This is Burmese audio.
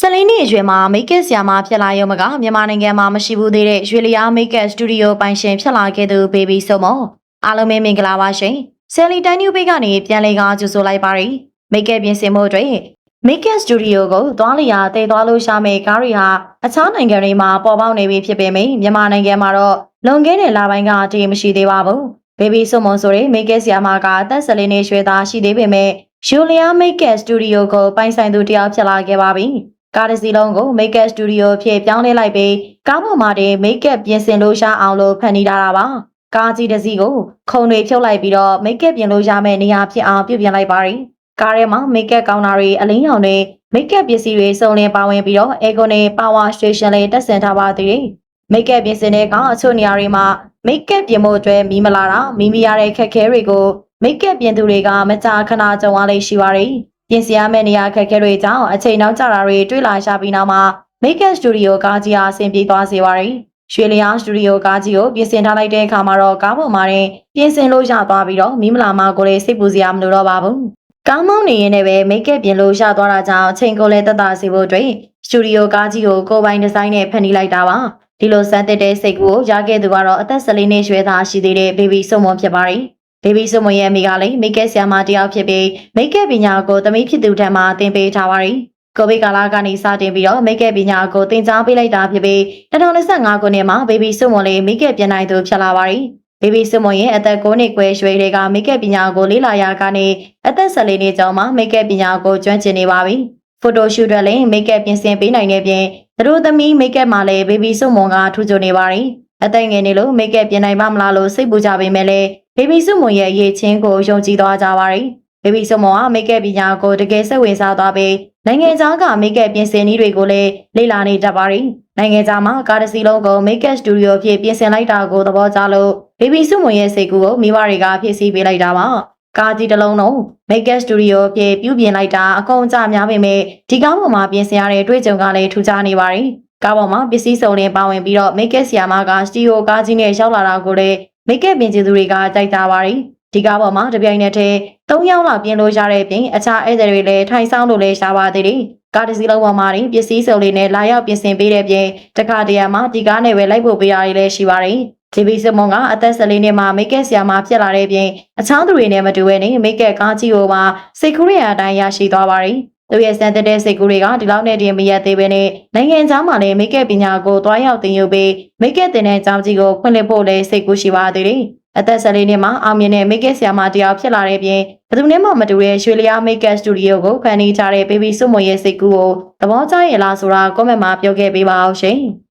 ဆယ်လေးနှစ်အရွယ်မှာမိတ်ကပ်ဆရာမဖြစ်လာရုံမကမြန်မာနိုင်ငံမှာမရှိဘူးသေးတဲ့ရွှေလျားမိတ်ကပ်စတူဒီယိုပိုင်ရှင်ဖြစ်လာခဲ့သူဘေဘီဆိုမောအားလုံးပဲမင်္ဂလာပါရှင်ဆယ်လီတိုင်းနျူဘေးကနေပြန်လည်ကားကြိုဆိုလိုက်ပါရယ်မိတ်ကပ်ပြင်ဆင်မှုအတွက်မိတ်ကပ်စတူဒီယိုကိုသွားလျာတည်သွားလို့ရှာမဲ့ကားတွေဟာအခြားနိုင်ငံတွေမှာပေါ်ပေါက်နေပြီဖြစ်ပေမယ့်မြန်မာနိုင်ငံမှာတော့လွန်ခဲ့တဲ့လပိုင်းကတည်းမရှိသေးပါဘူးဘေဘီဆိုမွန်ဆိုတဲ့မိတ်ကပ်ဆရာမကအသက်၁၄နှစ်ရွယ်သားရှိသေးပေမဲ့ယူလီယာမိတ်ကပ်စတူဒီယိုကိုပိုင်ဆိုင်သူတယောက်ဖြစ်လာခဲ့ပါပြီ ကားတစ်စီးလုံးကို Makeup Studio ဖြစ်ပြောင်းလဲလိုက်ပြီးကားပေါ်မှာတင် Makeup ပြင်ဆင်လို့ရအောင်လို့ဖန်တီးထားတာပါကားကြီးတစ်စီးကိုခုံတွေဖြုတ်လိုက်ပြီးတော့ Makeup ပြင်လို့ရမယ့်နေရာဖြစ်အောင်ပြုပြင်လိုက်ပါတယ်ကားထဲမှာ Makeup ကောင်တာတွေအလင်းရောင်တွေ Makeup ပစ္စည်းတွေစုံလင်ပါဝင်ပြီးတော့ Aircon နဲ့ Power Station လေးတက်ဆင်ထားပါသေးတယ် Makeup ပြင်ဆင်တဲ့ကောင်အချို့နေရာတွေမှာ Makeup ပြင်ဖို့အတွက်မီးမလာတာမီးမရတဲ့ခက်ခဲတွေကို Makeup ပြင်သူတွေကမကြာခဏကြုံရလေရှိပါတယ် ပြင်ဆင်ရမယ့်နေရာခက်ခဲတွေကြောင့်အချိန်နောက်ကျတာတွေတွေ့လာရှာပြီးနောက်မှာ Makeup Studio ကားကြီးအားအဆင်ပြေသွားစေပါတယ်။ရွှေလျားစတူဒီယိုကားကြီးကိုပြင်ဆင်ထားလိုက်တဲ့အခါမှာတော့ကားပေါ်မှာတင်ပြင်ဆင်လို့ရသွားပြီးတော့မိမလာမကိုလည်းစိတ်ပူစရာမလိုတော့ပါဘူး။ကောင်းမောင်းနေရင်လည်းပဲ Makeup ပြင်လို့ရသွားတာကြောင့်အချိန်ကိုလည်းသက်သာစေဖို့အတွက်စတူဒီယိုကားကြီးကိုကိုယ်ပိုင်ဒီဇိုင်းနဲ့ဖန်တီးလိုက်တာပါ။ဒီလိုစမ်းသစ်တဲ့စိတ်ကူကိုရခဲ့သူကတော့အသက်14နှစ်ရွယ်သားရှိသေးတဲ့ baby စုံမွန်ဖြစ်ပါတယ်။ baby စုံမွန်ရဲ့အမိကလည်း Makeup ဆရာမတစ်ယောက်ဖြစ်ပြီး Makeup ပညာကိုသမီးဖြစ်သူထံမှသင်ပေးထားပါတယ်။ကိုဗစ်ကာလကနေစတင်ပြီးတော့မိတ်ကပ်ပညာကိုသင်ကြားပေးလိုက်တာဖြစ်ပြီး2025ခုနှစ်မှာဘေဘီစွမွန်လေးမိတ်ကပ်ပြင်နိုင်သူဖြစ်လာပါတယ်။ဘေဘီစွမွန်ရဲ့အသက်9နှစ်ခွဲရွယ်တွေကမိတ်ကပ်ပညာကိုလေ့လာရာကနေအသက်14နှစ်ကျော်မှာမိတ်ကပ်ပညာကိုကျွမ်းကျင်နေပါပြီ။ဖိုတိုရှူတွက်လည်းမိတ်ကပ်ပြင်ဆင်ပေးနိုင်တဲ့ပြင်သူတို့သမီးမိတ်ကပ်မှာလည်းဘေဘီစွမွန်ကထူးချွန်နေပါတယ်။အသက်ငယ်နေလို့မိတ်ကပ်ပြင်နိုင်ပါမလားလို့စိတ်ပူကြပေမဲ့လည်း ဘေဘီစွမွန်ရဲ့အရေးချင်းကိုယုံကြည်သွားကြပါတယ်။ဘေဘီစမောကမိတ်ကပ်ပညာကိုတကယ်စိတ်ဝင်စားသွားပြီးနိုင်ငံခြားကမိတ်ကပ်ပြင်ဆင်နည်းတွေကိုလည်းလေ့လာနေတတ်ပါတယ်။နိုင်ငံခြားမှာကားတစ်စီးလုံးကိုမိတ်ကပ်စတူဒီယိုဖြစ်ပြင်ဆင်လိုက်တာကိုသဘောကျလို့ဘေဘီစုမွန်ရဲ့စိတ်ကူးကိုမိဘတွေကဖြည့်ဆည်းပေးလိုက်တာပါ။ကားကြီးတစ်လုံးလုံးမိတ်ကပ်စတူဒီယိုဖြစ်ပြုပြင်လိုက်တာအကုန်ကြများပေမဲ့ဒီကားပေါ်မှာပြင်ဆင်ရတဲ့တွေ့ကြုံကလည်းထူးခြားနေပါတယ်။ကားပေါ်မှာပစ္စည်းစုံလင်ပါဝင်ပြီးတော့မိတ်ကပ်ဆီယာမကစတီယိုကားကြီးနဲ့ရောက်လာတာကိုလည်း မိတ်ကပ်ပြင်ကျသူတွေကကြိုက်ကြပါတယ်။ဒီကားပေါ်မှာတပြိုင်နက်တည်း၃ယောက်လောက်ပြင်လို့ရတဲ့ပြင်အခြားဧည့်သည်တွေလည်းထိုင်ဆောင်လို့လည်းရှားပါသေးတယ်။ကားတစ်စီးလုံးပေါ်မှာတင်ပစ္စည်းစုံလေးနဲ့လာရောက်ပြင်ဆင်ပေးတဲ့ပြင်တခါတရံမှာဒီကားနဲ့ပဲလိုက်ဖို့ပေးရတယ်လည်းရှိပါတယ်။ဂျီဘီစမွန်ကအသက်14နှစ်မှာမိတ်ကက်ဆရာမဖြစ်လာတဲ့ပြင်အခြားသူတွေနဲ့မတူဘဲနဲ့မိတ်ကက်ကားကြီးကိုပါစိတ်ကူးရအတိုင်းရရှိသွားပါတယ်။ သူရဲ့စံတက်တဲ့စိတ်ကူးတွေကဒီလောက်နဲ့တင်မရက်သေးပဲနဲ့နိုင်ငံခြားမှာလည်းမိတ်ကက်ပညာကိုတွားရောက်သင်ယူပြီးမိတ်ကက်တင်တဲ့အကြောင်းကြီးကိုဖွင့်လှစ်ဖို့လည်းစိတ်ကူးရှိပါသေးတယ်။အသက်14နှစ်မှာအောင်မြင်တဲ့မိတ်ကက်ဆရာမတယောက်ဖြစ်လာတဲ့ပြင်ဘယ်သူနဲ့မှမတူတဲ့ရွှေလျားမိတ်ကက်စတူဒီယိုကိုဖန်တီးထားတဲ့ဘေဘီစွမွန်ရဲ့စိတ်ကူးကိုသဘောကျရဲ့လားဆိုတာကွန်မန့်မှာပြောခဲ့ပေးပါအောင်ရှင်။